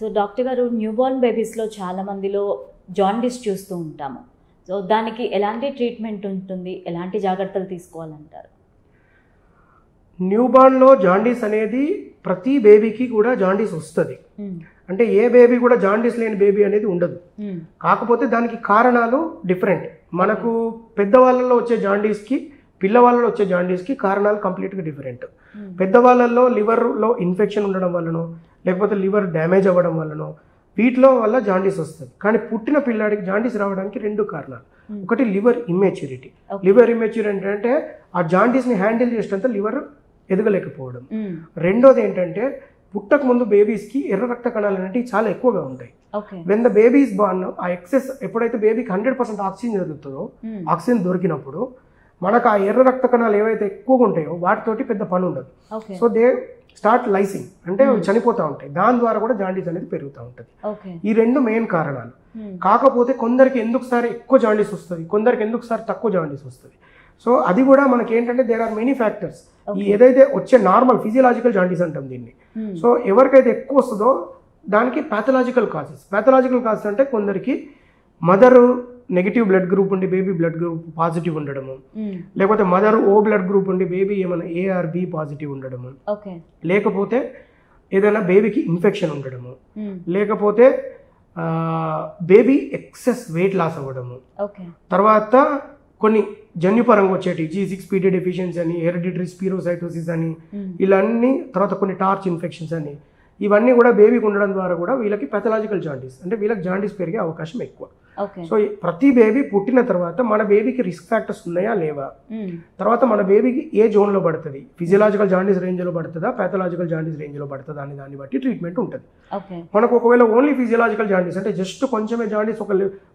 So doctor గారు newborn బేబీస్లో చాలా మందిలో జాండిస్ చూస్తూ ఉంటాము. సో దానికి ఎలాంటి ట్రీట్మెంట్ ఉంటుంది? ఎలాంటి జాగ్రత్తలు తీసుకోవాలంటారు? న్యూబార్న్లో జాండీస్ అనేది ప్రతి బేబీకి కూడా జాండీస్ వస్తుంది. మ్మ్. అంటే ఏ బేబీ కూడా జాండీస్ లేని బేబీ అనేది ఉండదు. మ్మ్. కాకపోతే దానికి కారణాలు డిఫరెంట్ మనకు పెద్దవాళ్ళలో వచ్చే జాండీస్కి పిల్లవాళ్ళలో వచ్చే జాండీస్కి కారణాలు కంప్లీట్గా డిఫరెంట్. పెద్దవాళ్ళల్లో లివర్లో ఇన్ఫెక్షన్ ఉండడం వల్లనో లేకపోతే లివర్ డ్యామేజ్ అవ్వడం వల్లనో వీటిలో వల్ల జాండీస్ వస్తుంది కానీ పుట్టిన పిల్లాడికి జాండీస్ రావడానికి రెండు కారణాలు. ఒకటి లివర్ ఇమ్మెచ్యూరిటీ. లివర్ ఇమ్మెచ్యూరిటీ అంటే ఆ జాండీస్ని హ్యాండిల్ చేసేంత లివర్ ఎదగలేకపోవడం. రెండోది ఏంటంటే పుట్టక ముందు బేబీస్కి ఎర్ర రక్త కణాలు అనేవి చాలా ఎక్కువగా ఉంటాయి when the babies born uh excess ఎప్పుడైతే బేబీకి హండ్రెడ్ పర్సెంట్ ఆక్సిజన్ జరుగుతుందో. ఆక్సిజన్ దొరికినప్పుడు మనకు ఆ ఎర్ర రక్త కణాలు ఏవైతే ఎక్కువగా ఉంటాయో వాటితోటి పెద్ద పని ఉండదు. సో దే స్టార్ట్ లైసింగ్ అంటే Hmm. చనిపోతూ ఉంటాయి. దాని ద్వారా కూడా జాండీస్ అనేది పెరుగుతూ ఉంటుంది. ఈ రెండు మెయిన్ కారణాలు. మ్మ్. కాకపోతే కొందరికి ఎందుకు సారి ఎక్కువ జాండీస్ వస్తుంది? కొందరికి ఎందుకు సారి తక్కువ జాండీస్ వస్తుంది? సో అది కూడా మనకి ఏంటంటే దేర్ ఆర్ మెనీ ఫ్యాక్టర్స్ ఈ. ఏదైతే వచ్చే నార్మల్ ఫిజియలాజికల్ జాండీస్ అంటాం దీన్ని. సో ఎవరికైతే ఎక్కువ వస్తుందో దానికి ప్యాథలాజికల్ కాజెస్ ప్యాథలాజికల్ కాజెస్ అంటే కొందరికి మదర్ నెగిటివ్ బ్లడ్ గ్రూప్ ఉండి బేబీ బ్లడ్ గ్రూప్ పాజిటివ్ ఉండడము మ్మ్. లేకపోతే మదర్ ఓ బ్లడ్ గ్రూప్ ఉండి బేబీ ఏమైనా ఏఆర్ బి పాజిటివ్ ఉండడము లేకపోతే ఏదైనా బేబీకి ఇన్ఫెక్షన్ ఉండడము మ్మ్. లేకపోతే బేబీ ఎక్సెస్ వెయిట్ లాస్ అవ్వడము తర్వాత కొన్ని జన్యుపరంగా వచ్చేటి జీ సిక్స్ పీటీ డెఫిషియన్సీ అని హెరిడిటరీ స్పీరోసైటోసిస్ అని మ్మ్. ఇలా అన్ని తర్వాత కొన్ని టార్చ్ ఇన్ఫెక్షన్స్ అని ఇవన్నీ కూడా బేబీకి ఉండడం ద్వారా కూడా వీళ్ళకి పెథలాజికల్ జాండీస్ అంటే వీళ్ళకి జాండీస్ పెరిగే అవకాశం ఎక్కువ. సో ప్రతి బేబీ పుట్టిన తర్వాత మన బేబీకి రిస్క్ ఫ్యాక్టర్స్ ఉన్నాయా లేవా? మ్మ్. తర్వాత మన బేబీకి ఏ జోన్లో పడుతుంది? ఫిజియలాజికల్ జాండీస్ రేంజ్లో పడుతుందా? ప్యాథలాజికల్ జాండీస్ రేంజ్లో పడుతుందా? అని దాన్ని బట్టి ట్రీట్మెంట్ ఉంటుంది. మనకు ఒకవేళ ఓన్లీ ఫిజియలాజికల్ జాండీస్ అంటే జస్ట్ కొంచెమే జాండీస్ ఒక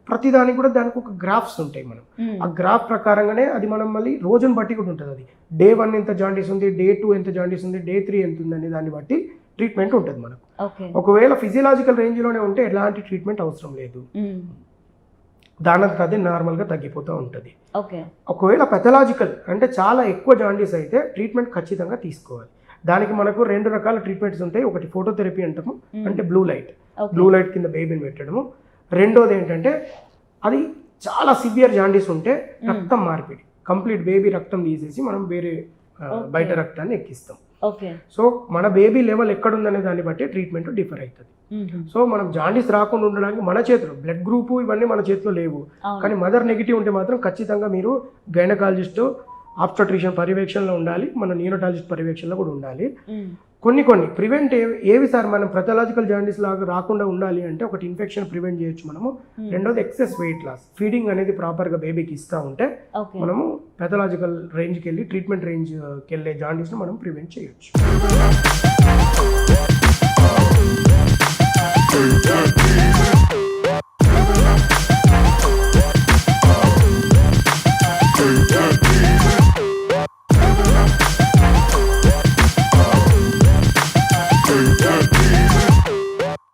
ప్రతి దానికి కూడా దానికి ఒక గ్రాఫ్స్ ఉంటాయి మనం. మ్మ్. ఆ గ్రాఫ్ ప్రకారంగానే అది మనం మళ్ళీ రోజుని బట్టి కూడా ఉంటుంది అది. డే వన్ ఎంత జాండీస్ ఉంది? డే టూ ఎంత జాండీస్ ఉంది? డే త్రీ ఎంత ఉంది? అనే దాన్ని బట్టి ట్రీట్మెంట్ ఉంటుంది మనకు. ఒకవేళ ఫిజియలాజికల్ రేంజ్లోనే ఉంటే ఎలాంటి ట్రీట్మెంట్ అవసరం లేదు. మ్మ్. దానంతట అదే నార్మల్గా తగ్గిపోతూ ఉంటుంది. ఒకవేళ పెథలాజికల్ అంటే చాలా ఎక్కువ జాండీస్ అయితే ట్రీట్మెంట్ ఖచ్చితంగా తీసుకోవాలి. దానికి మనకు రెండు రకాల ట్రీట్మెంట్స్ ఉంటాయి. ఒకటి ఫోటోథెరపీ అంటాము మ్మ్. అంటే బ్లూ లైట్ బ్లూ లైట్ కింద బేబీని పెట్టడము. రెండోది ఏంటంటే అది చాలా సివియర్ జాండీస్ ఉంటే రక్తం మార్పిడి. కంప్లీట్ బేబీ రక్తం తీసేసి మనం వేరే. బయట రక్తాన్ని ఎక్కిస్తాం. సో మన బేబీ లెవెల్ ఎక్కడుందనే దాన్ని బట్టి ట్రీట్మెంట్ డిఫర్ అవుతుంది. సో మనం జాండీస్ రాకుండా ఉండడానికి మన చేతిలో బ్లడ్ గ్రూప్ ఇవన్నీ మన చేతిలో లేవు. కానీ మదర్ నెగిటివ్ ఉంటే మాత్రం ఖచ్చితంగా మీరు గైనకాలజిస్ట్ ఆబ్స్టట్రిషియన్ పర్యవేక్షణలో ఉండాలి మన న్యూరోటాలజిస్ట్ పర్యవేక్షణలో కూడా ఉండాలి. కొన్ని కొన్ని ప్రివెంట్ ఏవి సార్ మనం ప్రథలాజికల్ జాండీస్ లాగా రాకుండా ఉండాలి అంటే ఒకటి ఇన్ఫెక్షన్ ప్రివెంట్ చేయొచ్చు మనము. Hmm. రెండోది ఎక్సెస్ వెయిట్ లాస్. ఫీడింగ్ అనేది ప్రాపర్గా బేబీకి ఇస్తూ ఉంటే ఓకే మనము పెథలాజికల్ రేంజ్కి వెళ్ళి ట్రీట్మెంట్ రేంజ్కి వెళ్ళే జాండీస్ని మనం ప్రివెంట్ చేయొచ్చు.